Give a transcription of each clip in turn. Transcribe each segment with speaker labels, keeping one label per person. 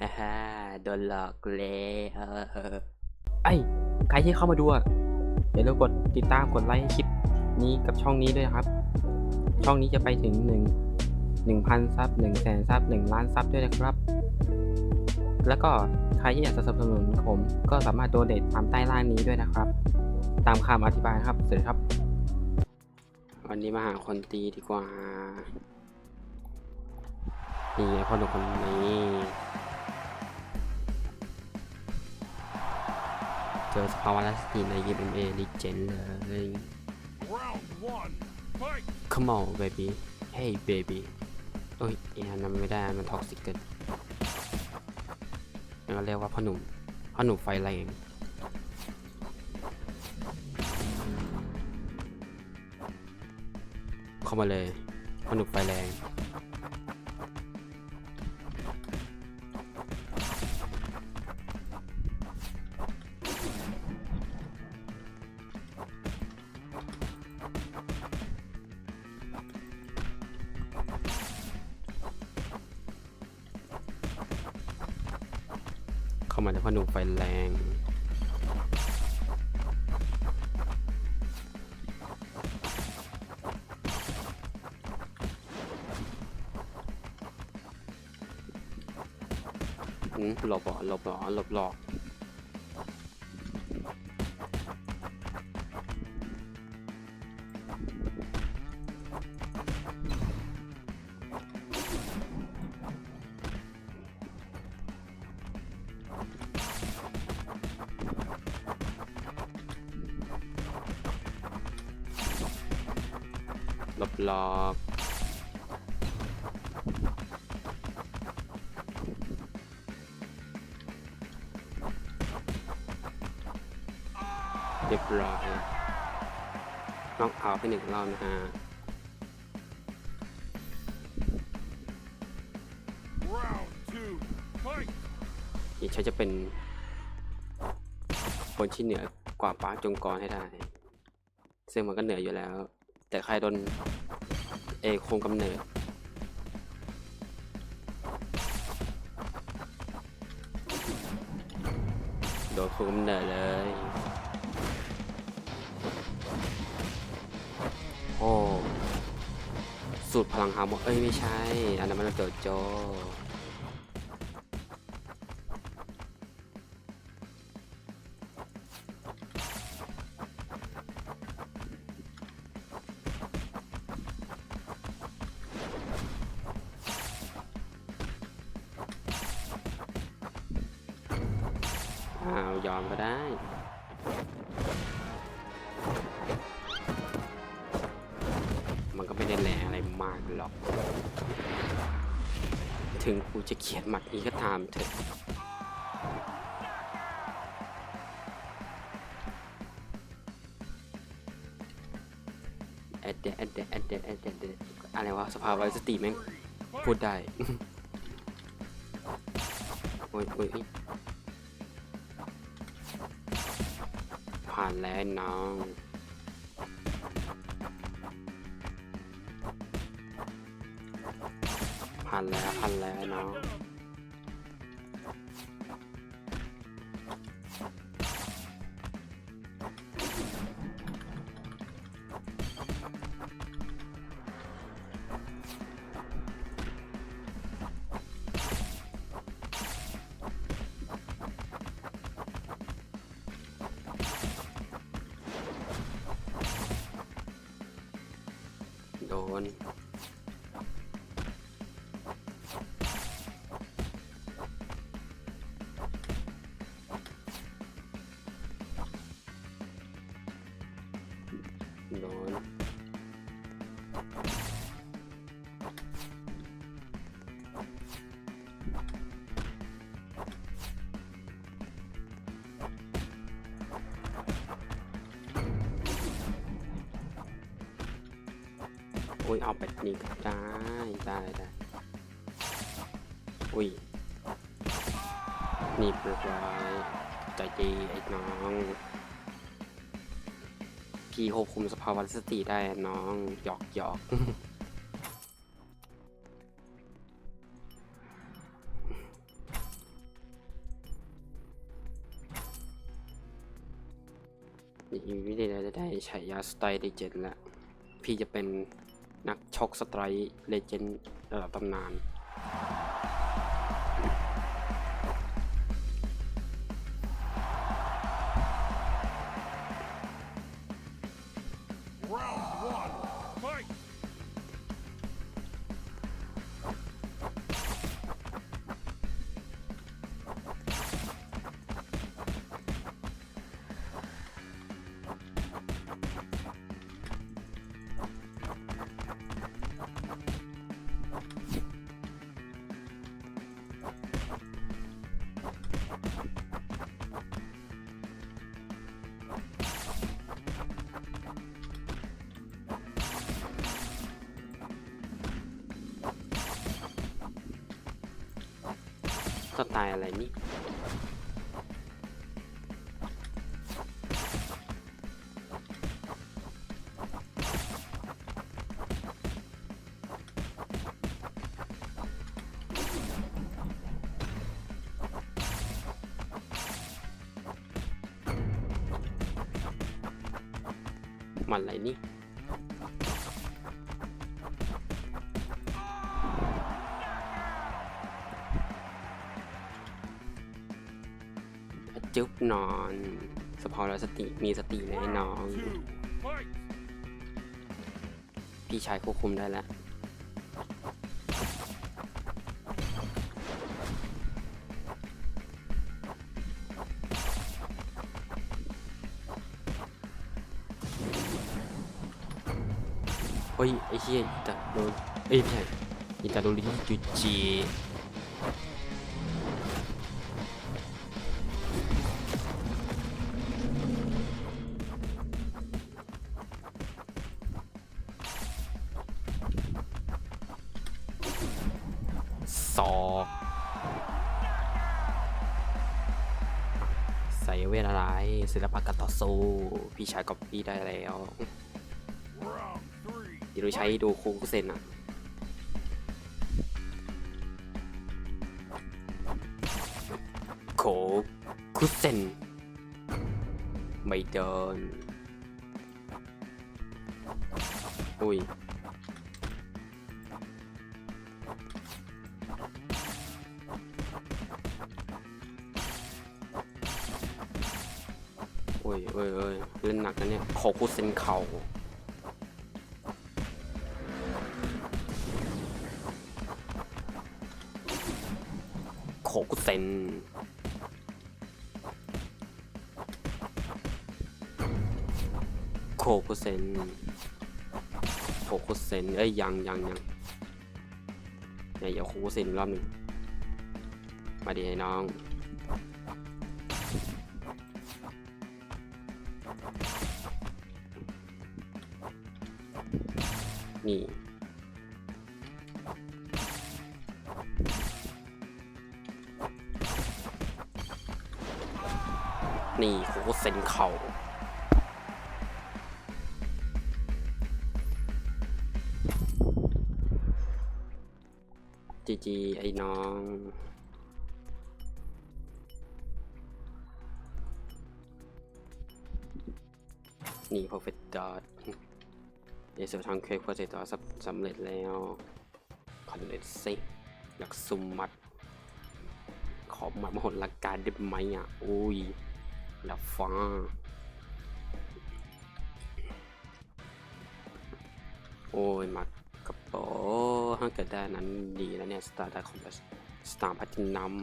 Speaker 1: ฮ่าฮ่าโดนหลอกเลยเออเออ
Speaker 2: ไอ้ยใครที่เข้ามาดูอะอย่าลืมกดติดตามกดไลค์คลิปนี้กับช่องนี้ด้วยนะครับ ช่องนี้จะไปถึงหนึ่งหนึ่งพันซับหนึ่งแสนซับหนึ่งล้านซับด้วยนะครับ แล้วก็ใครที่อยากจะสนับสนุนผมก็สามารถโดเนทตามใต้ล่างนี้ด้วยนะครับ ตามคำอธิบายนะครับสวัสดีครับ
Speaker 1: วันนี้มาหาคนตีดีกว่า นี่ไงพ่อหนุ่มคนนี้ เจอสภาวะลัสติใน MMA Legend เลย Come on baby Hey baby เอ้ยอันนั้นไม่ได้ มันท็อกซิกเกินนั่นก็เรียกว่าพ่อหนุ่มพ่อหนุ่มไฟแรงเข้ามาเลยพ่อหนุ่มไฟแรง เข้ามาแลยพ่อหนุ่มไฟแรงอืมหลบหลอหลบหลอหลบหลอ หลบหลอกเรียบร้อยน็อกเอาท์ไปหนึ่งรอบนะฮะ
Speaker 3: Round two, fight!
Speaker 1: อีกฉันจะเป็นคนที่เหนือกว่าป้าจงกรให้ได้ ซึ่งมันก็เหนืออยู่แล้ว แต่ใครโดนเอกคงกำเนิดโดนคุมกำเนิดเลย โอ้สูตรพลังฮามเอ้ยไม่ใช่ อันนั้นมันโดดโจ อายอมก็ได้มันก็ไม่ได้แรงอะไรมากหรอก ถึงกูจะเขียนหมัดนี้ก็ตามเถอะแอดเดแอดเดแอดเดแอดเดอะไรวะสภาวะสติแม่งพูดได้ โอ้ยโอ้ย ผ่านแล้วน้องผ่านแล้วผ่านแล้วน้อง โอุ้ยเอาไปบนี้ก็ได้ได้ได้อุ้ยนี่เรียบร้อยใจดีไอ้น้อง พี่ควบคุมสภาวะสติได้น้องหยอกหยอกอีกวิธีใดได้ฉายาสไตล์ดีเจ็ดละพี่จะเป็น นักชกสไตร์เลเจนด์ระดับตำนาน สไตล์อะไรนี่มันอะไรนี่ จุ๊บนอนสปอร์ตสติมีสติแน่น้อน
Speaker 3: Two. Fight.
Speaker 1: พี่ชายควบคุมได้แล้วเฮ้ยไอ้เหี้ยอิตาโดเอ้ยไม่ใช่อิตาโดริจูจี ศิลปะการต่อสู้พี่ชายกับพี่ได้แล้วเดี๋ยวเราใช้ดูคูคุเซนอะโคคุเซนไม่เดินอุ้ย ยเอ้ยเอ้ยเล่นหนักนะเนี่ยโคคุเซนเข่าโคกุเซนโคกุเซนโคกุเซนเอ้ยยังยังยังเนี่ยเดี๋ยวโคกุเซนอีกรอบหนึ่งมาดีไอ้น้อง นี่นี่โคเซนเข่าจีจีไอ้น้องนี่พอ เฟตดอทในส่วนทางเควกพอเฟตดอสำเร็จแล้วคอนเนตซิอยากซุ่มมัด ขอหมัดมหดลักการได้ไหมอะอุ้ยลับฟ้าโอ้ยมัดกระโปถ้าเกิดได้นั้นดีแล้วเนี่ย สตาร์ได้ของสตาร์พัทินัม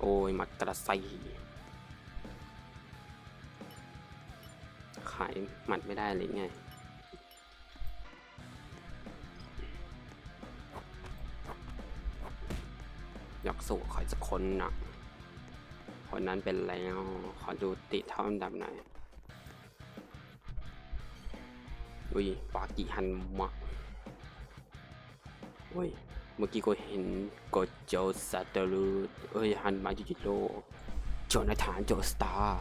Speaker 1: โอ้ยมัดกระไซ ขายหมัดไม่ได้เลยไงอยากสู่ใครสักคนนะคนนั้นเป็นแล้ว ขอดูติดเท่าอันดับไหนอยอุ้ยปากิฮันมะอุ้ยเมื่อกี้ก็เห็นโกโจซาตารุเอ้ยฮันมาจูจิโร่โจนาธานโจสตาร์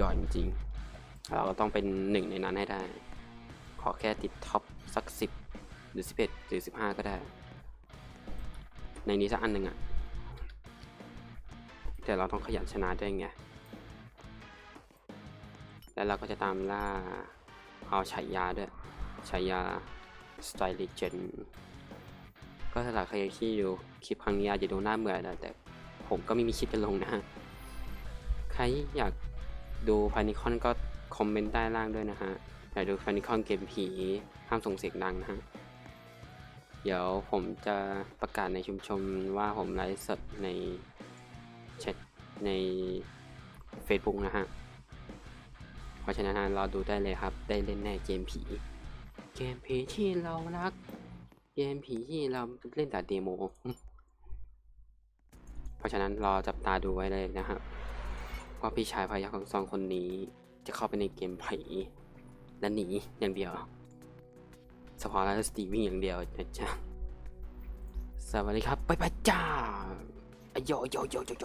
Speaker 1: ยอดจริงๆ เราก็ต้องเป็นหนึ่งในนั้นให้ได้ ขอแค่ติดท็อปสักสิบหรือสิบเอ็ดหรือสิบห้าก็ได้ ในนี้สักอันหนึ่งอะแต่เราต้องขยันชนะด้วยไง แล้วเราก็จะตามล่าเอาฉายาด้วยฉายาสไตล์เลเจนก็สำหรับใครที่ดูคลิปครั้งนี้อาจจะดูหน้าเบื่อนแต่ผมก็ไม่มีคลิปจะลงนะ ใครอยาก ดูพานิคอนก็คอมเมนต์ใต้ล่างด้วยนะฮะอยากดูพานิคอนเกมผี ห้ามส่งเสียงดังนะฮะ เดี๋ยวผมจะประกาศในชุมชนว่าผมไลฟ์สดในแชทใน Facebook นะฮะ เพราะฉะนั้นเรอดูได้เลยครับ ได้เล่นแน่เกมผี เกมผีที่เรารัก เกมผีที่เราเล่นแต่เดโม เพราะฉะนั้นรอจับตาดูไว้เลยนะครับ ว่าพี่ชายพายักของสองคนนี้ จะเข้าไปในเกมผีและหนีอย่างเดียวสปอร์ตและสตีวิ่งอย่างเดียวนะจ๊ะสวัสดีครับ ไปไปจ้าอะโยโยโยโยโย